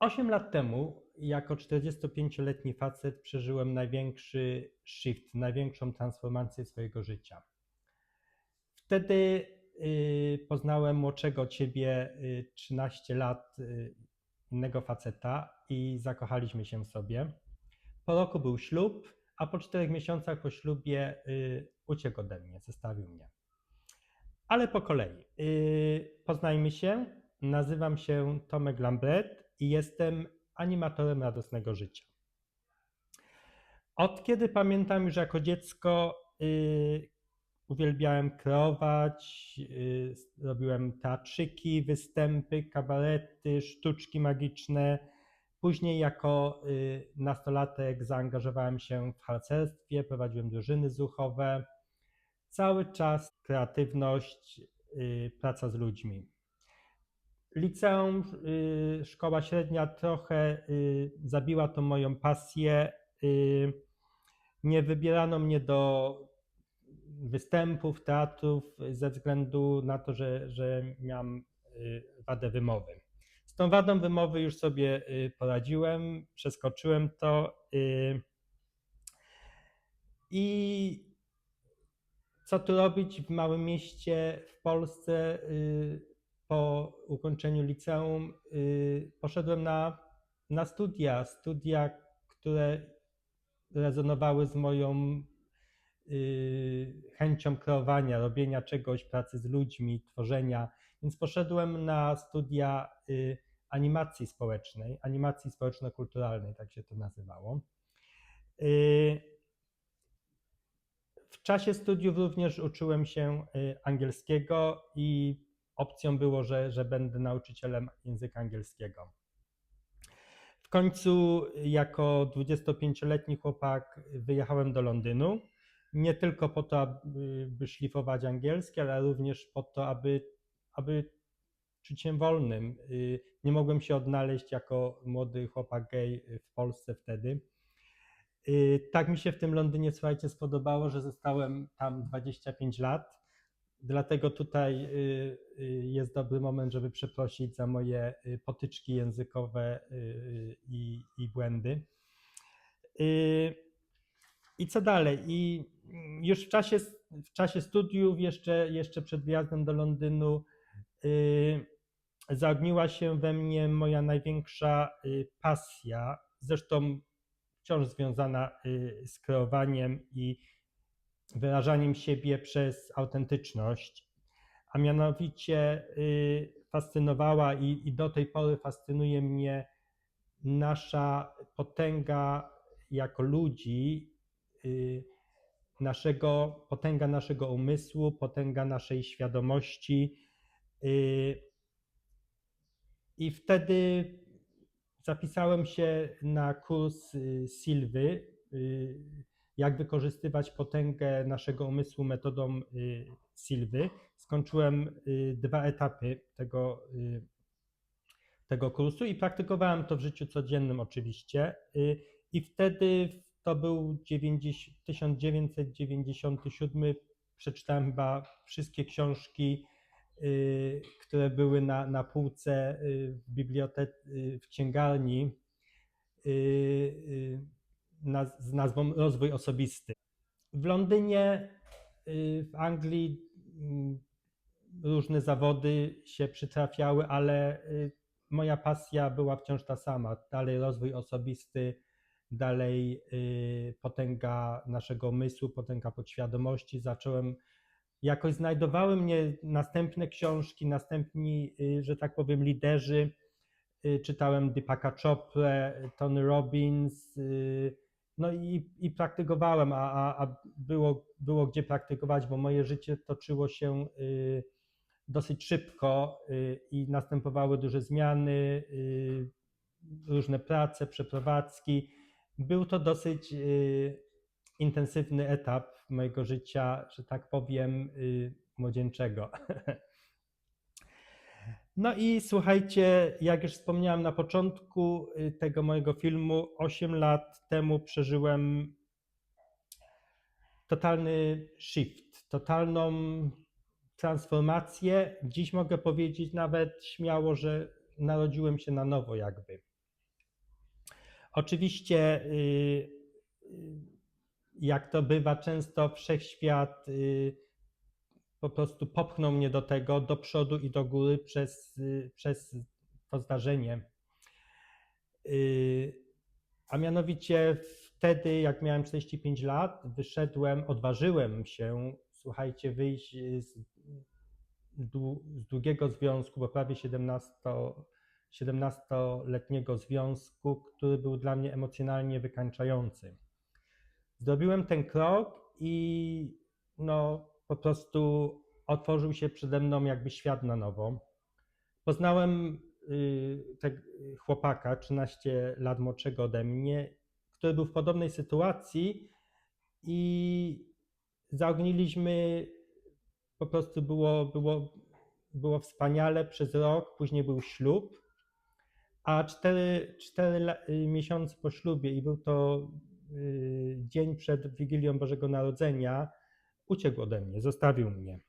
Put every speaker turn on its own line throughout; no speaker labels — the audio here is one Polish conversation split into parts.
8 lat temu, jako 45-letni facet, przeżyłem największy shift, największą transformację swojego życia. Wtedy y, poznałem młodszego od ciebie, y, 13 lat, y, innego faceta i zakochaliśmy się w sobie. Po roku był ślub, a po czterech miesiącach po ślubie y, uciekł ode mnie, zostawił mnie. Ale po kolei. Poznajmy się. Nazywam się Tomek Lambret i jestem animatorem radosnego życia. Od kiedy pamiętam już jako dziecko, y, uwielbiałem kreować, y, robiłem teatrzyki, występy, kabarety, sztuczki magiczne. Później jako y, nastolatek zaangażowałem się w harcerstwie, prowadziłem drużyny zuchowe. Cały czas kreatywność, y, praca z ludźmi. Liceum, y, szkoła średnia trochę y, zabiła tą moją pasję. Y, Nie wybierano mnie do występów, teatrów ze względu na to, że, że miałem y, wadę wymowy. Z tą wadą wymowy już sobie poradziłem, przeskoczyłem to. I co tu robić w małym mieście w Polsce po ukończeniu liceum? y, Poszedłem na, na studia, studia, które rezonowały z moją y, chęcią kreowania, robienia czegoś, pracy z ludźmi, tworzenia. Więc poszedłem na studia y, animacji społecznej, animacji społeczno-kulturalnej, tak się to nazywało. W czasie studiów również uczyłem się angielskiego i opcją było, że, że będę nauczycielem języka angielskiego. W końcu, jako 25-letni chłopak, wyjechałem do Londynu. Nie tylko po to, aby by szlifować angielski, ale również po to, aby, aby czuć się wolnym. Nie mogłem się odnaleźć jako młody chłopak gej w Polsce wtedy. Tak mi się w tym Londynie, słuchajcie, spodobało, że zostałem tam 25 lat. Dlatego tutaj y, y, jest dobry moment, żeby przeprosić za moje y, potyczki językowe i, i błędy. I co dalej? I mm, już w czasie, w czasie studiów, jeszcze, jeszcze przed wyjazdem do Londynu, zaogniła się we mnie moja największa pasja, zresztą wciąż związana z kreowaniem i wyrażaniem siebie przez autentyczność, a mianowicie y, fascynowała i, i do tej pory fascynuje mnie nasza potęga jako ludzi, y, naszego, potęga naszego umysłu, potęga naszej świadomości. y, I wtedy zapisałem się na kurs Silwy, jak wykorzystywać potęgę naszego umysłu metodą y, Silwy. Skończyłem y, dwa etapy tego, y, tego kursu i praktykowałem to w życiu codziennym oczywiście. I wtedy to był 90, 1997, przeczytałem chyba wszystkie książki, które były na, na półce w bibliotece, w księgarni z nazwą Rozwój Osobisty. W Londynie, y, w Anglii mm, różne zawody się przytrafiały, ale y, moja pasja była wciąż ta sama. Dalej rozwój osobisty, dalej y, potęga naszego umysłu, potęga podświadomości. Zacząłem, jakoś znajdowały mnie następne książki, następni, że tak powiem, liderzy. Czytałem Deepaka Choprę, Tony Robbins, no i, i praktykowałem, a, a, a było, było gdzie praktykować, bo moje życie toczyło się y, dosyć szybko y, i następowały duże zmiany, y, różne prace, przeprowadzki. Był to dosyć intensywny etap mojego życia, że tak powiem, młodzieńczego. No i słuchajcie, jak już wspomniałem na początku y, tego mojego filmu, 8 lat temu przeżyłem totalny shift, totalną transformację. Dziś mogę powiedzieć nawet śmiało, że narodziłem się na nowo, jakby. Oczywiście, y, y, jak to bywa często, wszechświat po prostu popchnął mnie do tego, do przodu i do góry przez, przez to zdarzenie. Y, A mianowicie wtedy, jak miałem 45 lat, wyszedłem, odważyłem się, słuchajcie, wyjść z, z długiego związku, bo prawie 17, 17-letniego związku, który był dla mnie emocjonalnie wykańczający. Zrobiłem ten krok i no, po prostu otworzył się przede mną jakby świat na nowo. Poznałem y, te, chłopaka, 13 lat młodszego ode mnie, który był w podobnej sytuacji i zaogniliśmy, po prostu było, było, było wspaniale przez rok, później był ślub, a 4, 4 miesiące po ślubie i był to y, dzień przed Wigilią Bożego Narodzenia, uciekł ode mnie, zostawił mnie.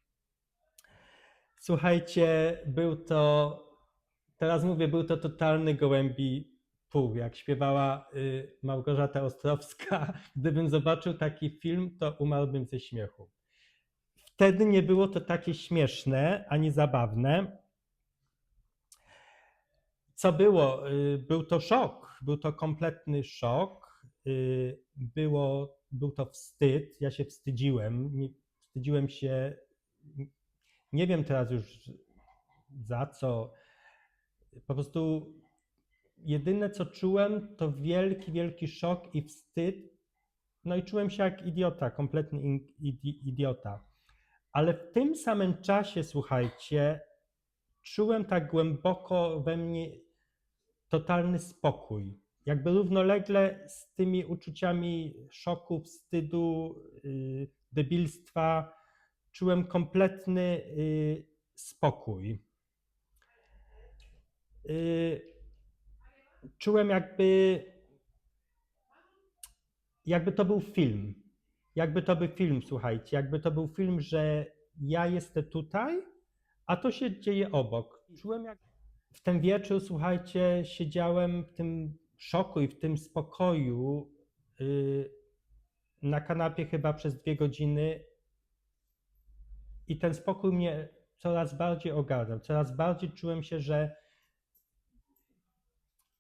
Słuchajcie, był to, teraz mówię, był to totalny gołębi pół, jak śpiewała y, Małgorzata Ostrowska. Gdybym zobaczył taki film, to umarłbym ze śmiechu. Wtedy nie było to takie śmieszne ani zabawne. Co było? Y, Był to szok, był to kompletny szok. Y, Było, był to wstyd, ja się wstydziłem. Wstydziłem się, nie wiem teraz już za co. Po prostu jedyne co czułem to wielki, wielki szok i wstyd. No i czułem się jak idiota, kompletny idiota. Ale w tym samym czasie, słuchajcie, czułem tak głęboko we mnie totalny spokój. Jakby równolegle z tymi uczuciami szoku, wstydu, yy, debilstwa, czułem kompletny yy, spokój. Yy, czułem jakby, jakby to był film. Jakby to był film, słuchajcie, jakby to był film, że ja jestem tutaj, a to się dzieje obok. Czułem jak w ten wieczór, słuchajcie, siedziałem w tym szoku i w tym spokoju yy, na kanapie chyba przez dwie godziny i ten spokój mnie coraz bardziej ogarniał. Coraz bardziej czułem się, że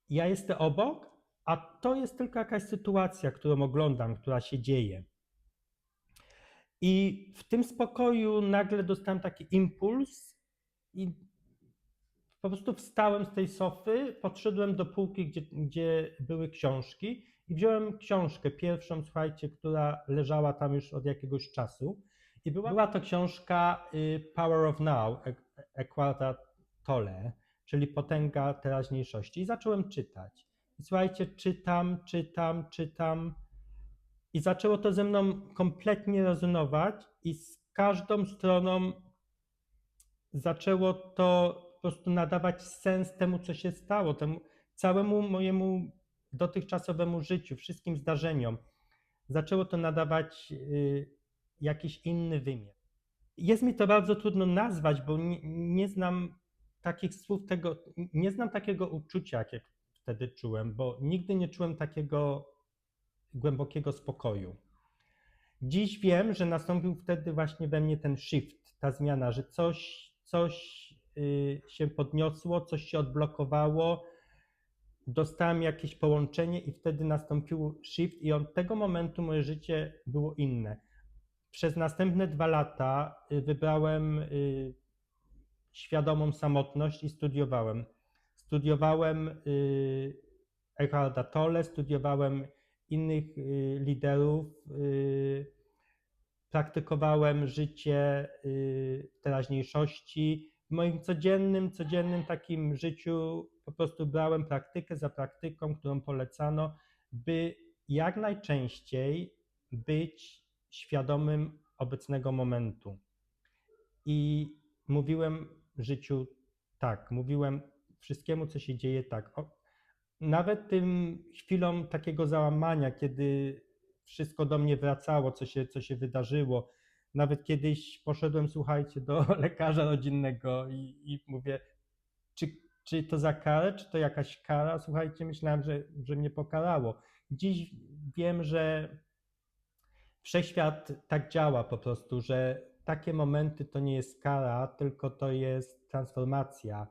ja jestem obok, a to jest tylko jakaś sytuacja, którą oglądam, która się dzieje. I w tym spokoju nagle dostałem taki impuls i po prostu wstałem z tej sofy, podszedłem do półki, gdzie, gdzie były książki i wziąłem książkę, pierwszą, słuchajcie, która leżała tam już od jakiegoś czasu. I była, była to książka y, Power of Now, E- Eckharte Tolle, czyli Potęga Teraźniejszości. I zacząłem czytać. I słuchajcie, czytam, czytam, czytam. I zaczęło to ze mną kompletnie rezonować, i z każdą stroną zaczęło to po prostu nadawać sens temu, co się stało, temu całemu mojemu dotychczasowemu życiu, wszystkim zdarzeniom. Zaczęło to nadawać y, jakiś inny wymiar. Jest mi to bardzo trudno nazwać, bo nie, nie znam takich słów, tego, nie znam takiego uczucia, jakie wtedy czułem, bo nigdy nie czułem takiego głębokiego spokoju. Dziś wiem, że nastąpił wtedy właśnie we mnie ten shift, ta zmiana, że coś, coś się podniosło, coś się odblokowało, dostałem jakieś połączenie i wtedy nastąpił shift i od tego momentu moje życie było inne. Przez następne dwa lata y, wybrałem y, świadomą samotność i studiowałem. Studiowałem y, Eckharta Tolle, studiowałem innych y, liderów, y, praktykowałem życie y, teraźniejszości. W moim codziennym, codziennym takim życiu po prostu brałem praktykę za praktyką, którą polecano, by jak najczęściej być świadomym obecnego momentu. I mówiłem życiu tak, mówiłem wszystkiemu, co się dzieje tak. Nawet tym chwilom takiego załamania, kiedy wszystko do mnie wracało, co się, co się wydarzyło. Nawet kiedyś poszedłem, słuchajcie, do lekarza rodzinnego i, i mówię, czy, czy to za karę, czy to jakaś kara? Słuchajcie, myślałem, że, że mnie pokarało. Dziś wiem, że wszechświat tak działa po prostu, że takie momenty to nie jest kara, tylko to jest transformacja.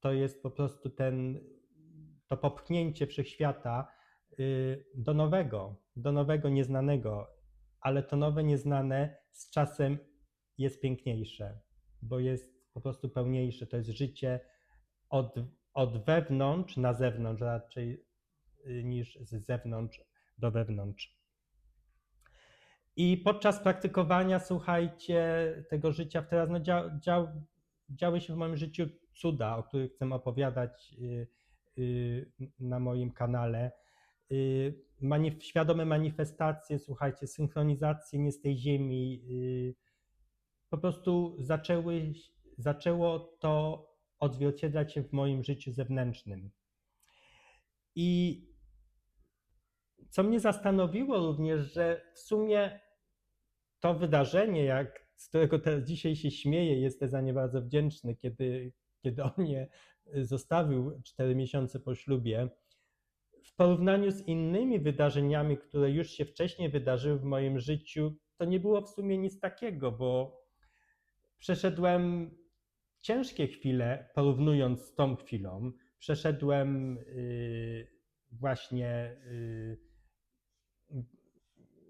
To jest po prostu ten, to popchnięcie wszechświata y, do nowego, do nowego nieznanego, ale to nowe nieznane z czasem jest piękniejsze, bo jest po prostu pełniejsze. To jest życie od, od wewnątrz na zewnątrz raczej y, niż z zewnątrz do wewnątrz. I podczas praktykowania, słuchajcie, tego życia w teraz, no dział, działy się w moim życiu cuda, o których chcę opowiadać y, y, na moim kanale. Y, manif- świadome manifestacje, słuchajcie, synchronizacje nie z tej ziemi. y, Po prostu zaczęły, zaczęło to odzwierciedlać się w moim życiu zewnętrznym. I co mnie zastanowiło również, że w sumie to wydarzenie, jak, z którego teraz dzisiaj się śmieję, jestem za nie bardzo wdzięczny, kiedy, kiedy on mnie zostawił 4 miesiące po ślubie, w porównaniu z innymi wydarzeniami, które już się wcześniej wydarzyły w moim życiu, to nie było w sumie nic takiego, bo przeszedłem ciężkie chwile, porównując z tą chwilą. Przeszedłem y, właśnie y,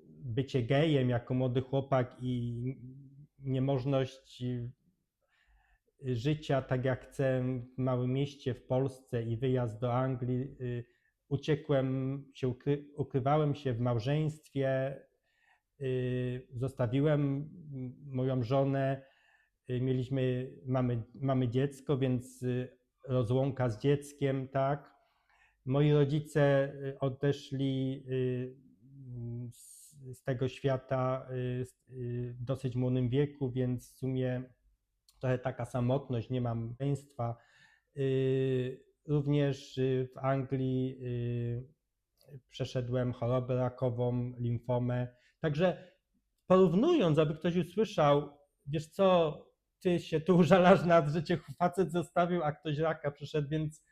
bycie gejem jako młody chłopak i niemożność życia tak jak chcę w małym mieście w Polsce i wyjazd do Anglii. y, Uciekłem, się ukry, ukrywałem się w małżeństwie, y, zostawiłem moją żonę, y, mieliśmy, mamy, mamy dziecko, więc y, rozłąka z dzieckiem, tak. Moi rodzice y, odeszli y, z, z tego świata y, w dosyć młodym wieku, więc w sumie trochę taka samotność, nie mam męstwa. Również y, w Anglii y, przeszedłem chorobę rakową, limfomę. Także porównując, aby ktoś usłyszał, wiesz co, ty się tu użalasz nad, że facet zostawił, a ktoś raka przeszedł, więc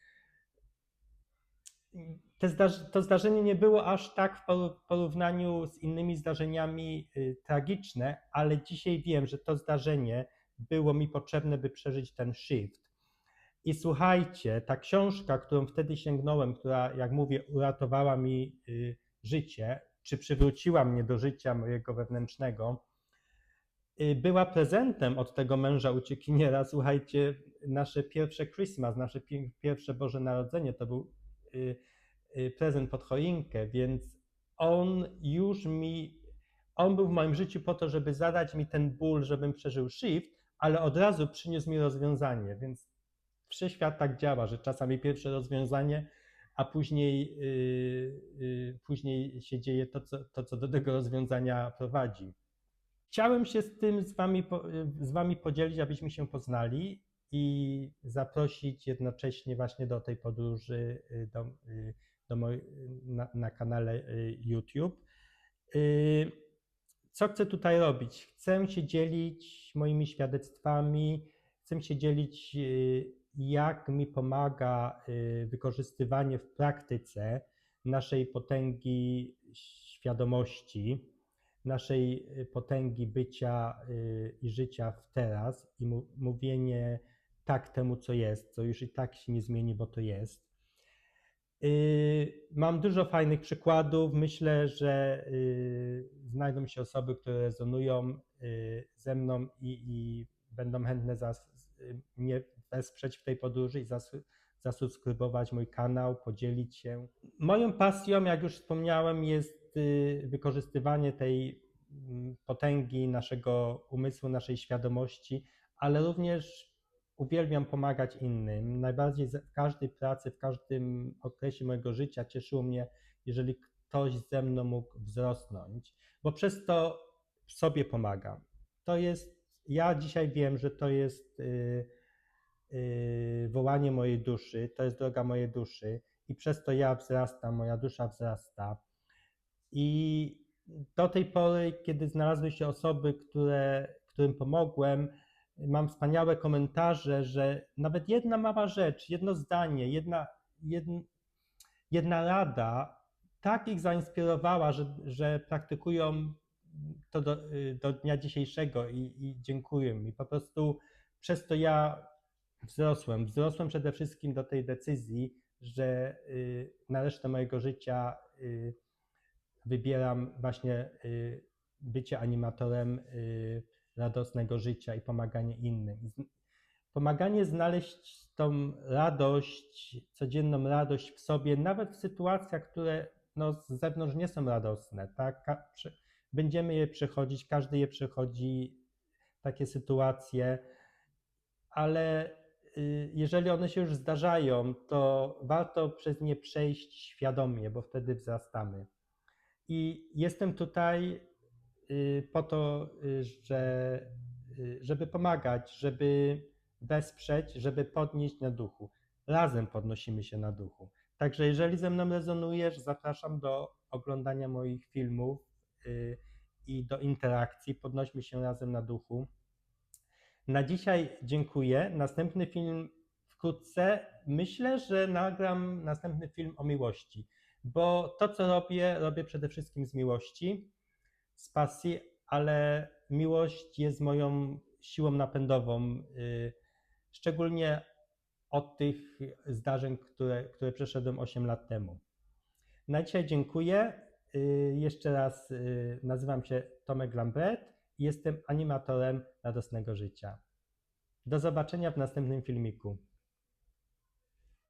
to zdarzenie nie było aż tak w porównaniu z innymi zdarzeniami y, tragiczne, ale dzisiaj wiem, że to zdarzenie było mi potrzebne, by przeżyć ten shift. I słuchajcie, ta książka, którą wtedy sięgnąłem, która, jak mówię, uratowała mi y, życie, czy przywróciła mnie do życia mojego wewnętrznego, y, była prezentem od tego męża uciekiniera. Słuchajcie, nasze pierwsze Christmas, nasze pi- pierwsze Boże Narodzenie to był y, prezent pod choinkę, więc on już mi, on był w moim życiu po to, żeby zadać mi ten ból, żebym przeżył shift, ale od razu przyniósł mi rozwiązanie, więc wszechświat tak działa, że czasami pierwsze rozwiązanie, a później, yy, yy, później się dzieje to co, to, co do tego rozwiązania prowadzi. Chciałem się z tym z wami, po- z wami podzielić, abyśmy się poznali i zaprosić jednocześnie właśnie do tej podróży y, do, y, do moj, na, na kanale YouTube. Co chcę tutaj robić? Chcę się dzielić moimi świadectwami, chcę się dzielić, jak mi pomaga y, wykorzystywanie w praktyce naszej potęgi świadomości, naszej y, potęgi bycia y, i życia w teraz i mówienie tak temu, co jest, co już i tak się nie zmieni, bo to jest. Mam dużo fajnych przykładów. Myślę, że znajdą się osoby, które rezonują ze mną i, i będą chętne zas, y, mnie wesprzeć w tej podróży i zas, zasubskrybować mój kanał, podzielić się. Moją pasją, jak już wspomniałem, jest y, wykorzystywanie tej mm, potęgi naszego umysłu, naszej świadomości, ale również uwielbiam pomagać innym. Najbardziej w każdej pracy, w każdym okresie mojego życia cieszyło mnie, jeżeli ktoś ze mną mógł wzrosnąć, bo przez to sobie pomagam. To jest, ja dzisiaj wiem, że to jest y, y, wołanie mojej duszy, to jest droga mojej duszy i przez to ja wzrastam, moja dusza wzrasta. I do tej pory, kiedy znalazły się osoby, które, którym pomogłem, mam wspaniałe komentarze, że nawet jedna mała rzecz, jedno zdanie, jedna, jedna, jedna rada tak ich zainspirowała, że, że praktykują to do, y, do dnia dzisiejszego i, i dziękuję mi. Po prostu przez to ja wzrosłem. Wzrosłem przede wszystkim do tej decyzji, że y, na resztę mojego życia y, wybieram właśnie y, bycie animatorem radosnego życia i pomaganie innym. Pomaganie znaleźć tą radość, codzienną radość w sobie, nawet w sytuacjach, które no, z zewnątrz nie są radosne. Tak? Będziemy je przechodzić, każdy je przechodzi, takie sytuacje, ale jeżeli one się już zdarzają, to warto przez nie przejść świadomie, bo wtedy wzrastamy. I jestem tutaj y, po to, y, że, y, żeby pomagać, żeby wesprzeć, żeby podnieść na duchu. Razem podnosimy się na duchu. Także jeżeli ze mną rezonujesz, zapraszam do oglądania moich filmów y, i do interakcji. Podnośmy się razem na duchu. Na dzisiaj dziękuję. Następny film wkrótce. Myślę, że nagram następny film o miłości, bo to, co robię, robię przede wszystkim z miłości, z pasji, ale miłość jest moją siłą napędową, y, szczególnie od tych zdarzeń, które, które przeszedłem 8 lat temu. Na dzisiaj dziękuję. Y, Jeszcze raz y, nazywam się Tomek Lambert jestem animatorem radosnego życia. Do zobaczenia w następnym filmiku.